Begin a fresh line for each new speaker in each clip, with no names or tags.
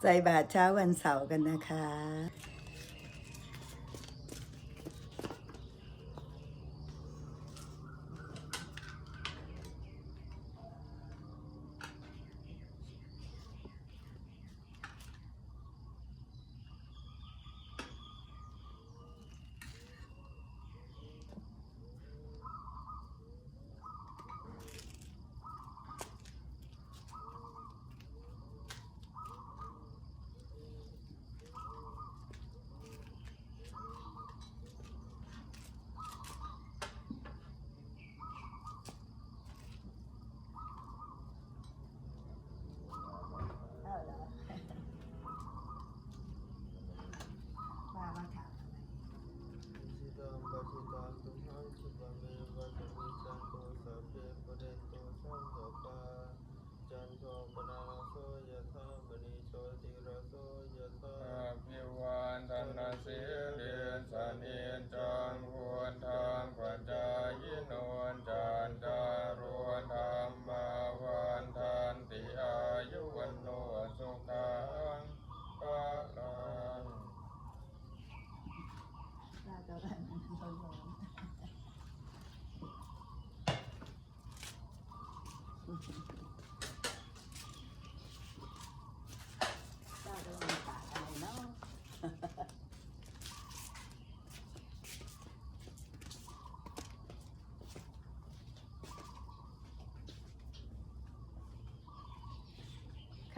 ใส่บาตรเช้าวันเสาร์กันนะคะ ป้ามาถาม
ชิตังปัจจิตังตุมหังคิปะเมวะตมิจันโตสัพเพปะเรนโตสังขปาจันโทปนาโสยะธามณีโชติระโสยะธา
อภิวันธนาสิริสเนิจังพุทธังปัจจายโนจันจารุธรรมาวันทันติอายุวันโนสุขังภะลัง
ป้าจะว่ามันร้อนป้าจะว่ามันตากอะไรเนาะ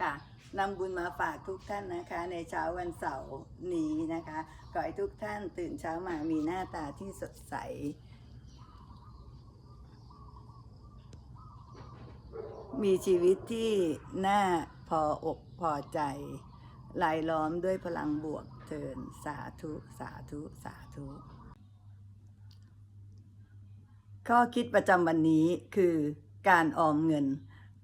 ค่ะนำบุญมาฝากทุกท่านนะคะ ในเช้าวันเสาร์นี้นะคะขอให้ทุกท่านตื่นเช้ามามีหน้าตาที่สดใส มีชีวิตที่น่าพออกพอใจลายล้อมด้วยพลังบวกเทินสาธุสาธุสาธุ ข้อคิดประจำวันนี้คือการออมเงิน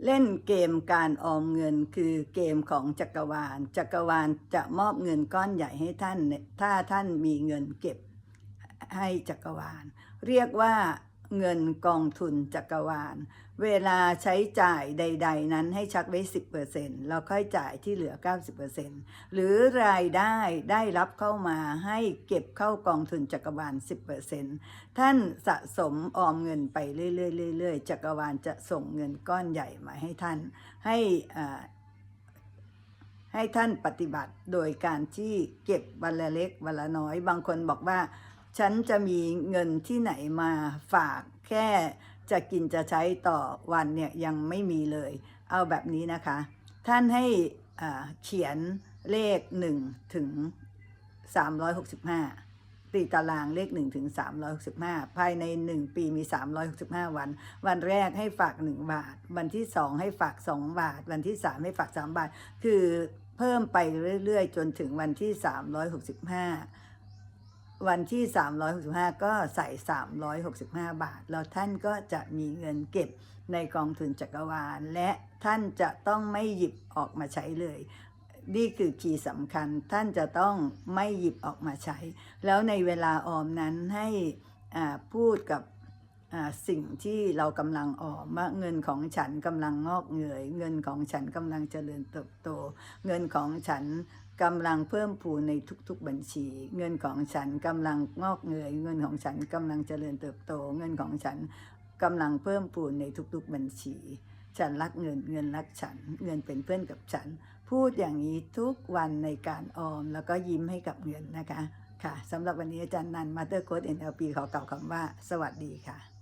เล่นเกมการออมเงินคือเกมของจักรวาล จักรวาลจะมอบเงินก้อนใหญ่ให้ท่านเนี่ยถ้าท่านมีเงินเก็บให้จักรวาล เรียกว่า เงินกองทุนจักรวาล เวลาใช้จ่ายใด ๆ นั้นให้ชักไว้ 10%แล้วค่อยจ่ายที่เหลือ 90%หรือรายได้ได้รับเข้ามาให้เก็บเข้ากองทุนจักรวาล 10%ท่านสะสมออมเงินไปเรื่อยๆๆจักรวาลจะส่งเงินก้อนใหญ่มาให้ท่านให้ให้ท่านปฏิบัติโดยการที่เก็บวันละเล็กวันละน้อย บางคนบอกว่า ฉันจะมีเงินที่ไหนมาฝากแค่จะกินจะใช้ต่อวันเนี่ยยังไม่มีเลย เอาแบบนี้นะคะ ท่านให้เขียนเลข 1 ถึง 365 ตีตารางเลข 1 ถึง 365 ภายใน 1 ปีมี 365 วัน วันแรกให้ฝาก 1 บาท วันที่ 2 ให้ฝาก 2 บาท วันที่ 3 ให้ฝาก 3 บาท คือเพิ่มไปเรื่อยๆ จนถึงวันที่ 365 วันที่ 365 ก็ใส่ 365 บาท แล้วท่านก็จะมีเงินเก็บในกองทุนจักรวาล และท่านจะต้องไม่หยิบออกมาใช้เลย นี่คือคีย์สำคัญท่านจะต้องไม่หยิบออกมาใช้ แล้วในเวลาออมนั้นให้พูดกับ สิ่งที่เรากำลังออมาเงินของฉันกำลังงอกเงย เงินของฉันกำลังเจริญเติบโต เงินของฉันกำลังเพิ่มพูนในทุกๆบัญชี เงินของฉันกำลังงอกเงย เงินของฉันกำลังเจริญเติบโต เงินของฉันกำลังเพิ่มพูนในทุกๆบัญชี ฉันรักเงิน เงินรักฉัน เงินเป็นเพื่อนกับฉัน พูดอย่างนี้ทุกวันในการออมแล้วก็ยิ้มให้กับเงินนะคะ ค่ะสำหรับวันนี้อาจารย์นันมาเตอร์โค้ด NLP ขอกล่าวคำว่า สวัสดีค่ะ